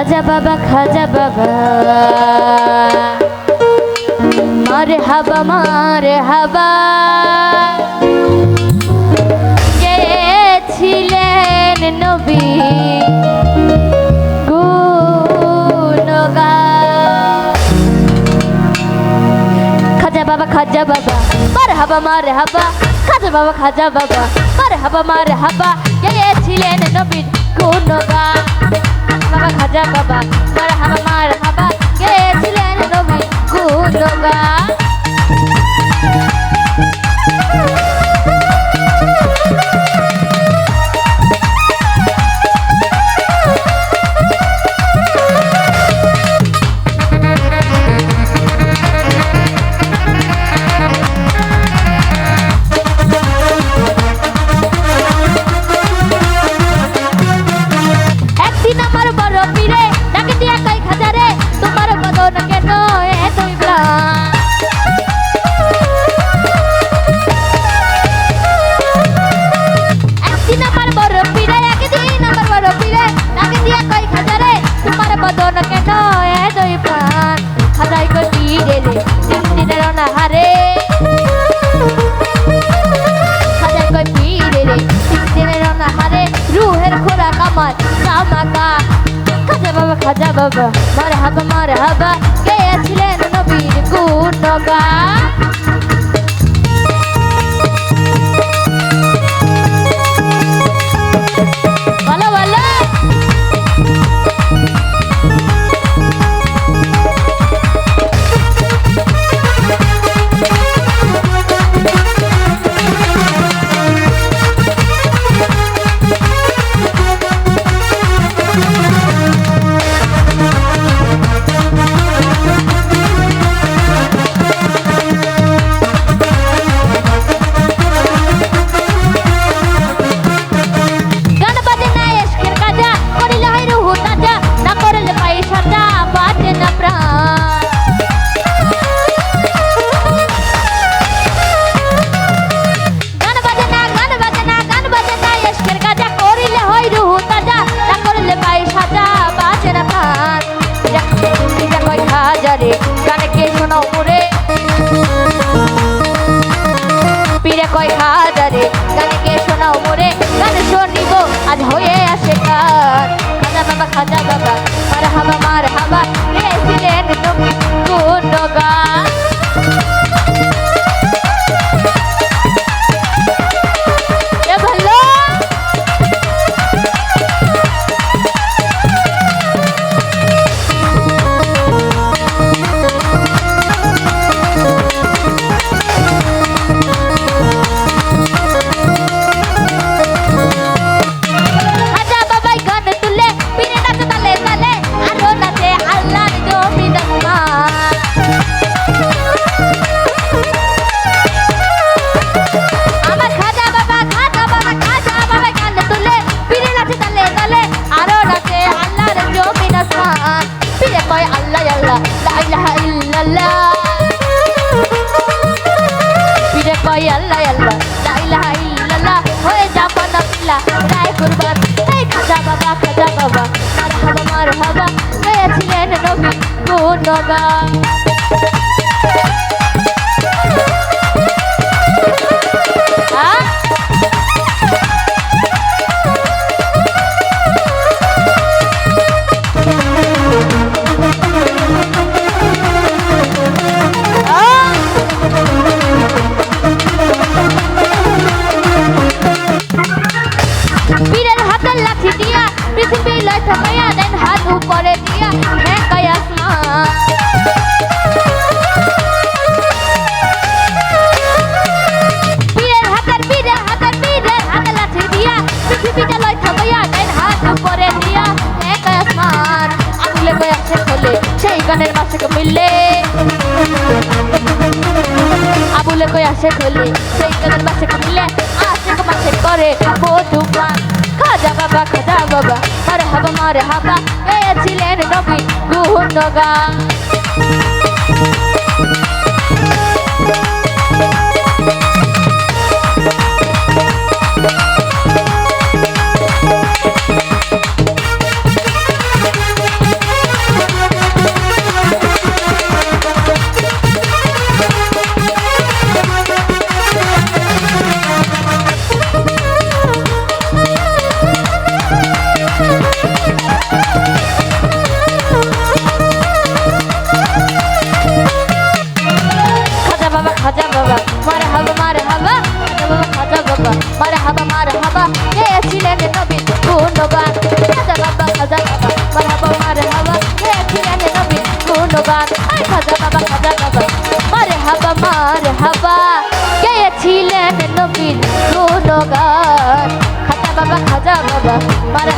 খাজা বাবা খাজা বাবা। মারে হাবা মারে হাবা। ছিলেন নবী? খাজা বাবা মারে হাবা মারে হাবা। খাজা বাবা খাজা বাবা। মারে হাবা মারে হাবা। কে ছিলেন নবীর গুণগা বাবা খাজা বাবা খাজা বাবা মারহাবা মারহাবা কে আছিলেন নবীর কুটবা হাজারে। গানকে শোনাও মোরে গান শুনিব আজ হয়ে আসে কার? খাজা বাবা খাজা বাবা। কোনো না হলে সেই গানের মাসিক মিললে। আবুলে কই আসে খোলে সেই গানের মাসিক মিললে আশিক মাসে করে মধুপান খাজা বাবা খাজা বাবা, আরে হাবা মারে হাবা পেয়েছিলেন নবী গুহন গান খাজা বাবা খাজা বাবা মারে হাবা মারে হাবা। গেয়েছিলেন নবীন গুণগান খাজা বাবা খাজা বাবা, মারে